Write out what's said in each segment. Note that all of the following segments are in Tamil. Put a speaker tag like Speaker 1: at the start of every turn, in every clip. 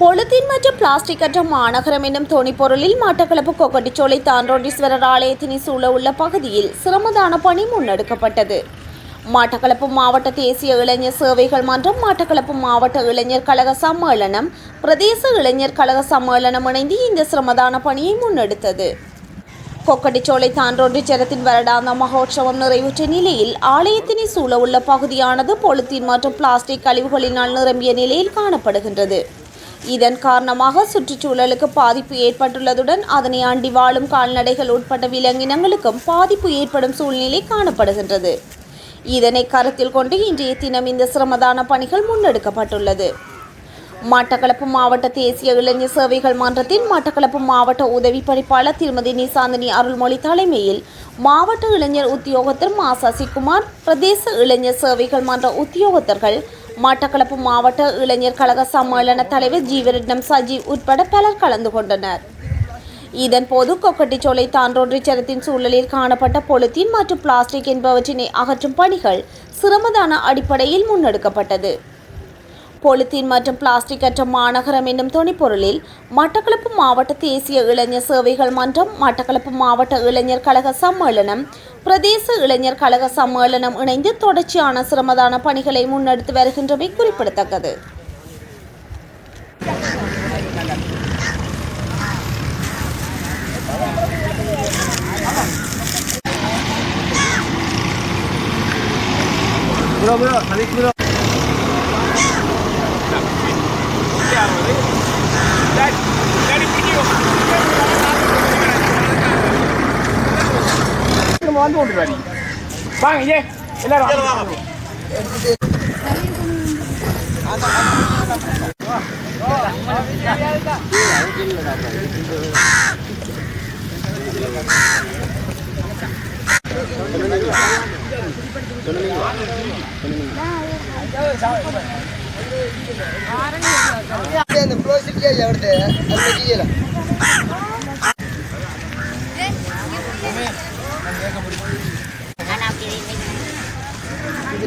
Speaker 1: பொலித்தீன் மற்றும் பிளாஸ்டிக் அற்ற மாநகரம் என்னும் தொனிப்பொருளில் மட்டக்களப்பு கொக்கட்டிச்சோலை தாண்டோண்டீஸ்வரர் ஆலயத்தினை சூழ உள்ள பகுதியில் சிரமதான பணி முன்னெடுக்கப்பட்டது. மட்டக்களப்பு மாவட்ட தேசிய இளைஞர் சேவைகள் மன்றம் மட்டக்களப்பு மாவட்ட இளைஞர் கழக சம்மேளனம் பிரதேச இளைஞர் கழக சம்மேளனம் இணைந்து இந்த சிரமதான பணியை முன்னெடுத்தது. கொக்கட்டிச்சோலை தாண்டோண்டிச்சரத்தின் வருடாந்த மகோற்சவம் நிறைவுற்ற நிலையில் ஆலயத்தினை சூழ உள்ள பகுதியானது பொலித்தீன் மற்றும் பிளாஸ்டிக் கழிவுகளினால் நிரம்பிய நிலையில் காணப்படுகின்றது. இதன் காரணமாக சுற்றுச்சூழலுக்கு பாதிப்பு ஏற்பட்டுள்ளதுடன் அதனை அண்டி வாழும் கால்நடைகள் உட்பட்ட விலங்கினங்களுக்கும் பாதிப்பு ஏற்படும் சூழ்நிலை காணப்படுகின்றது. இதனை கருத்தில் கொண்டு இன்றைய தினம் இந்த சிரமதான பணிகள் முன்னெடுக்கப்பட்டுள்ளது. மட்டக்களப்பு மாவட்ட தேசிய இளைஞர் சேவைகள் மன்றத்தின் மட்டக்களப்பு மாவட்ட உதவி பணிப்பாளர் திருமதி நிசாந்தினி அருள்மொழி தலைமையில் மாவட்ட இளைஞர் உத்தியோகத்தர் மா சசிகுமார் பிரதேச இளைஞர் சேவைகள் மன்ற உத்தியோகத்தர்கள் மட்டக்களப்பு மாவட்ட இளைஞர் கழக சம்மேளன தலைவர் ஜீவரட்னம் சஜீவ் உட்பட பலர் கலந்து கொண்டனர். இதன்போது கொக்கட்டிச்சோலை தான்றோன்றிச்சரத்தின் சூழலில் காணப்பட்ட பொலித்தீன் மற்றும் பிளாஸ்டிக் என்பவற்றினை அகற்றும் பணிகள் சிரமதான அடிப்படையில் முன்னெடுக்கப்பட்டது. பொலித்தீன் மற்றும் பிளாஸ்டிக் அற்ற மாநகரம் என்னும் துணைப்பொருளில் மட்டக்களப்பு மாவட்ட தேசிய இளைஞர் சேவைகள் மன்றம் மட்டக்களப்பு மாவட்ட இளைஞர் கழக சம்மேளனம் பிரதேச இளைஞர் கழக சம்மேளனம் இணைந்து தொடர்ச்சியான சிரமதான பணிகளை முன்னெடுத்து வருகின்றமை குறிப்பிடத்தக்கது.
Speaker 2: bro bro balik bro
Speaker 3: நம்ம வந்து கொண்டு வாடி வாங்க ஏ எல்லாரும் வாங்க.
Speaker 2: அந்த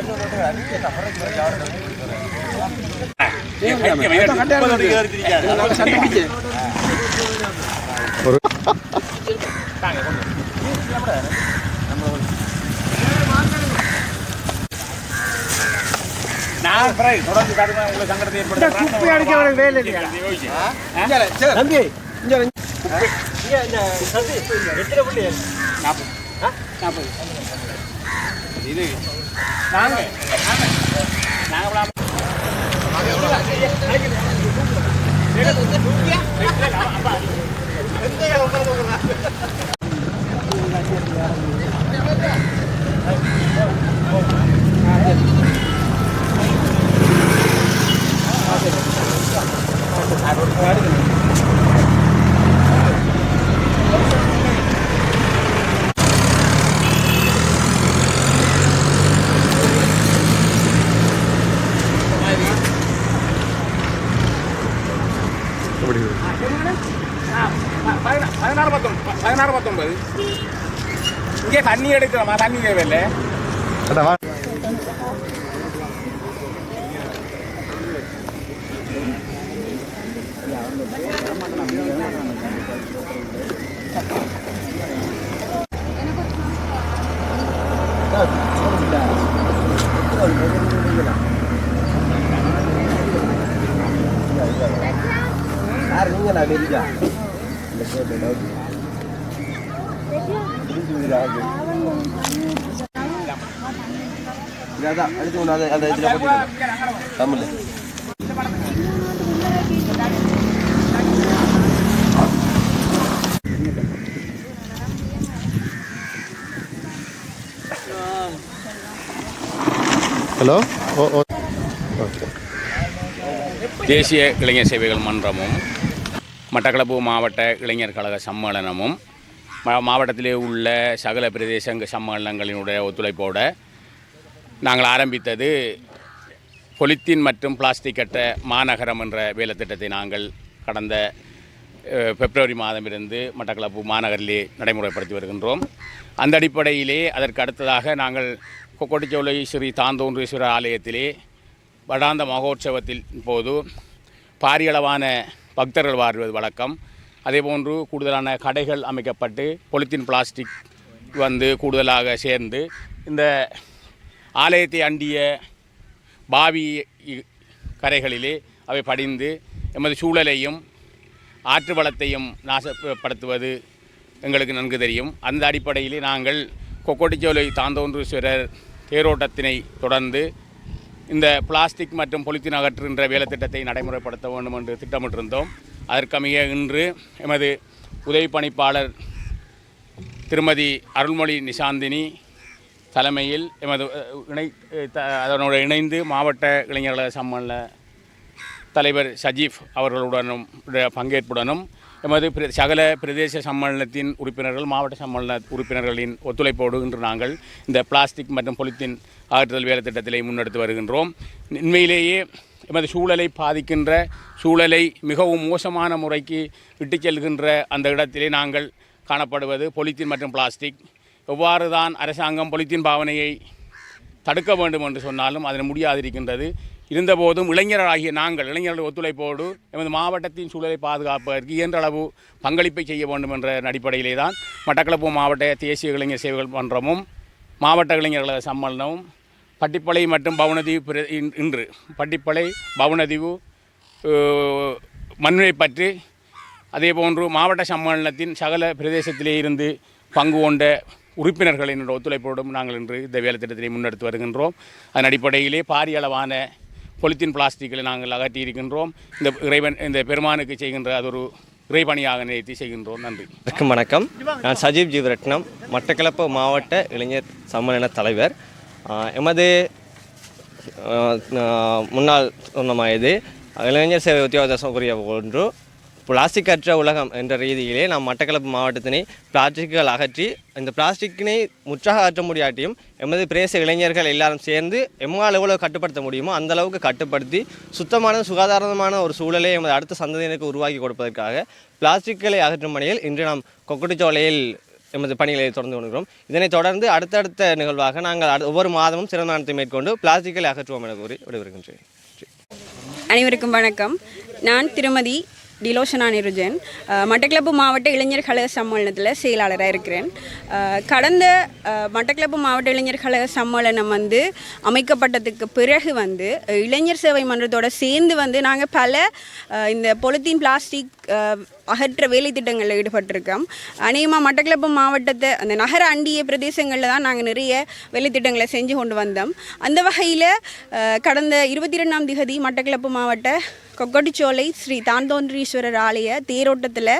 Speaker 2: அந்த
Speaker 3: நான் தொடர்ந்து கடுமை உங்களுக்கு சங்கடத்தை ஏற்படுத்த அடிக்க வர வேலை இல்லையா
Speaker 2: தம்பி இங்க
Speaker 3: ఇది నాగ பத்தொன்பது இங்கே தண்ணி எடுக்கிறோமா? தண்ணி தேவையில்லை.
Speaker 2: இந்த கேட்டு டவுட் அடுத்து ஒன்று அதை அந்த இதில் போட்டு தமிழ்
Speaker 4: ஹலோ? ஓ ஓ. ஓகே
Speaker 3: தேசிய இளைஞர் சேவைகள் மன்றமும் மட்டக்களப்பு மாவட்ட இளைஞர் கழக சம்மேளனமும் மாவட்டத்திலே உள்ள சகல பிரதேச சம்மேளனங்களினுடைய ஒத்துழைப்போடு நாங்கள் ஆரம்பித்தது பொலித்தீன் மற்றும் பிளாஸ்டிக் கட்ட மாநகரம் என்ற வேலைத்திட்டத்தை நாங்கள் கடந்த அஹ், பிப்ரவரி மாதமிருந்து மட்டக்களப்பு மாநகரிலே நடைமுறைப்படுத்தி வருகின்றோம். அந்த அடிப்படையிலே அதற்கு அடுத்ததாக நாங்கள் கொக்கோட்டிச்சோலை ஸ்ரீ தாந்தோன்றீஸ்வரர் ஆலயத்திலே வடாந்த மகோற்சவத்தின் போது பாரியளவான பக்தர்கள் வாழ்வது வழக்கம். அதேபோன்று கூடுதலான கடைகள் அமைக்கப்பட்டு பொலித்தீன் பிளாஸ்டிக் வந்து கூடுதலாக சேர்ந்து இந்த ஆலயத்தை அண்டிய பாவி கரைகளிலே அவை படிந்து எமது சூழலையும் ஆற்று வளத்தையும் நாசப்படுத்துவது எங்களுக்கு நன்கு தெரியும். அந்த அடிப்படையிலே நாங்கள் கொக்கோட்டிச்சோலை தாந்தோன்றீஸ்வரர் தேரோட்டத்தினை தொடர்ந்து இந்த பிளாஸ்டிக் மற்றும் பொலித்தீன் அகற்றுகின்ற வேலைத்திட்டத்தை நடைமுறைப்படுத்த வேண்டும் என்று திட்டமிட்டிருந்தோம். அதற்கமைய இன்று எமது உதவி பணிப்பாளர் திருமதி அருள்மொழி நிசாந்தினி தலைமையில் எமது இணை த- அதனோடு இணைந்து மாவட்ட இளைஞர்கள சம்மேளன தலைவர் சஜீப் அவர்களுடனும் பங்கேற்புடனும் எமது பிர- சகல பிரதேச சம்மேளனத்தின் உறுப்பினர்கள் மாவட்ட சம்மேளன உறுப்பினர்களின் ஒத்துழைப்போடு இன்று நாங்கள் இந்த பிளாஸ்டிக் மற்றும் பொலித்தீன் அகற்றுதல் வேலை திட்டத்திலே முன்னெடுத்து வருகின்றோம். உண்மையிலேயே எமது சூழலை பாதிக்கின்ற சூழலை மிகவும் மோசமான முறைக்கு இட்டுச் செல்கின்ற அந்த இடத்திலே நாங்கள் காணப்படுவது பொலித்தீன் மற்றும் பிளாஸ்டிக். எவ்வாறு தான் அரசாங்கம் பொலித்தீன் பாவனையை தடுக்க வேண்டும் என்று சொன்னாலும் அதனை முடியாதிருக்கின்றது. இருந்தபோதும் இளைஞராகிய நாங்கள் இளைஞர்கள் ஒத்துழைப்போடு எமது மாவட்டத்தின் சூழலை பாதுகாப்பதற்கு இயன்றளவு பங்களிப்பை செய்ய வேண்டும் என்ற அடிப்படையிலே தான் மட்டக்களப்பு மாவட்ட தேசிய இளைஞர் சேவைகள் மன்றமும் மாவட்ட இளைஞர்கள் சம்மேளனமும் பட்டிப்பளை மற்றும் பவுனதீவு இன்- இன்று பட்டிப்பளை பவுனதீவு அஹ், மண்ணினை பற்றி அதேபோன்று மாவட்ட சம்மேளனத்தின் சகல பிரதேசத்திலே இருந்து பங்கு கொண்ட உறுப்பினர்களின் ஒத்துழைப்போடும் நாங்கள் இன்று இந்த வேலைத்திட்டத்தை முன்னெடுத்து வருகின்றோம். அதன் அடிப்படையிலே பாரிய அளவான பொலித்தீன் பிளாஸ்டிக்களை நாங்கள் அகற்றி இருக்கின்றோம் இந்த இறைவன் இந்த பெருமானுக்கு செய்கின்ற அது ஒரு இறைபணியாக நினைத்து செய்கின்றோம். நன்றி.
Speaker 5: வணக்கம் வணக்கம். நான் சஜீவ் ஜீவரட்னம் மட்டக்களப்பு மாவட்ட இளைஞர் சம்மேளன தலைவர். எமது முன்னாள் சொன்னமாயது இளைஞர் சேவை உத்தியோகத்தர் கூறிய ஒன்று பிளாஸ்டிக் அற்ற உலகம் என்ற ரீதியிலே நாம் மட்டக்களப்பு மாவட்டத்தினை பிளாஸ்டிக்குகள் அகற்றி இந்த பிளாஸ்டிக்கினை முற்றாக அகற்ற முடியாட்டியும் எமது பிரேச இளைஞர்கள் எல்லாரும் சேர்ந்து எம்மால் எவ்வளோ கட்டுப்படுத்த முடியுமோ அந்த அளவுக்கு கட்டுப்படுத்தி சுத்தமான சுகாதாரமான ஒரு சூழலை எமது அடுத்த சந்ததியினருக்கு உருவாக்கி கொடுப்பதற்காக பிளாஸ்டிக்களை அகற்றும் பணியில் இன்று நாம் கொக்குட்டிச்சோலையில் எமது பணிகளை தொடர்ந்து கொள்கிறோம் இதனைத் தொடர்ந்து அடுத்தடுத்த நிகழ்வாக நாங்கள் ஒவ்வொரு மாதமும் சிறந்தானத்தை மேற்கொண்டு பிளாஸ்டிக்களை அகற்றுவோம் என கூறி விடைபெறுகின்றேன்.
Speaker 6: அனைவருக்கும் வணக்கம். நான் திருமதி டிலோஷனா நிருஜன். மட்டக்கிளப்பு மாவட்ட இளைஞர் கழக சம்மேளனத்தில் செயலாளராக இருக்கிறேன். கடந்த மட்டக்கிளப்பு மாவட்ட இளைஞர் கழக சம்மேளனம் வந்து அமைக்கப்பட்டதுக்கு பிறகு வந்து இளைஞர் சேவை மன்றத்தோட சேர்ந்து வந்து நாங்கள் பல இந்த பொலித்தீன் பிளாஸ்டிக் அகற்ற வேலை திட்டங்களில் ஈடுபட்டிருக்கோம். அநேகமாக மட்டக்களப்பு மாவட்டத்தை அந்த நகர அண்டிய பிரதேசங்களில் தான் நாங்கள் நிறைய வேலை திட்டங்களை செஞ்சு கொண்டு வந்தோம். அந்த வகையில் கடந்த இருபத்தி ரெண்டாம் திகதி மட்டக்களப்பு மாவட்ட கொக்கட்டிச்சோலை ஸ்ரீ தாந்தோன்றீஸ்வரர் ஆலய தேரோட்டத்தில்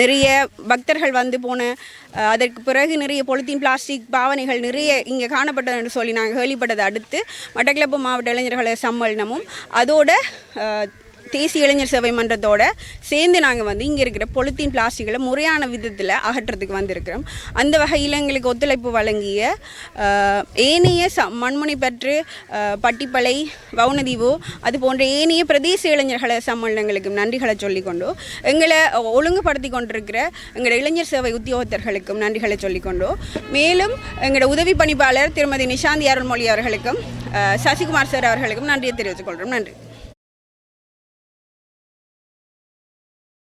Speaker 6: நிறைய பக்தர்கள் வந்து போன அதற்கு பிறகு நிறைய பொலித்தீன் பிளாஸ்டிக் பாவனைகள் நிறைய இங்கே காணப்பட்டது என்று சொல்லி நாங்கள் கேள்விப்பட்டதை அடுத்து மட்டக்களப்பு மாவட்ட இளைஞர்களை சம்மேளனமும் அதோட தேசிய இளைஞர் சேவை மன்றத்தோட சேர்ந்து நாங்கள் வந்து இங்கே இருக்கிற பொலித்தீன் பிளாஸ்டிக்களை முறையான விதத்தில் அகற்றத்துக்கு வந்திருக்கிறோம். அந்த வகையில் எங்களுக்கு ஒத்துழைப்பு வழங்கிய ஏனைய ச மண்முனை பற்று பட்டிப்பளை வவுனதீவு அது போன்ற ஏனைய பிரதேச இளைஞர்களை சம்மேளனங்களுக்கும் நன்றிகளை சொல்லிக்கொண்டு எங்களை ஒழுங்குபடுத்தி கொண்டிருக்கிற எங்களோட இளைஞர் சேவை உத்தியோகத்தர்களுக்கும் நன்றிகளை சொல்லிக்கொண்டு மேலும் எங்களோட உதவி பணிப்பாளர் திருமதி நிஷாந்தி அருள்மொழி அவர்களுக்கும் சசிகுமார் சார் அவர்களுக்கும் நன்றியை தெரிவித்துக் கொள்கிறோம். நன்றி.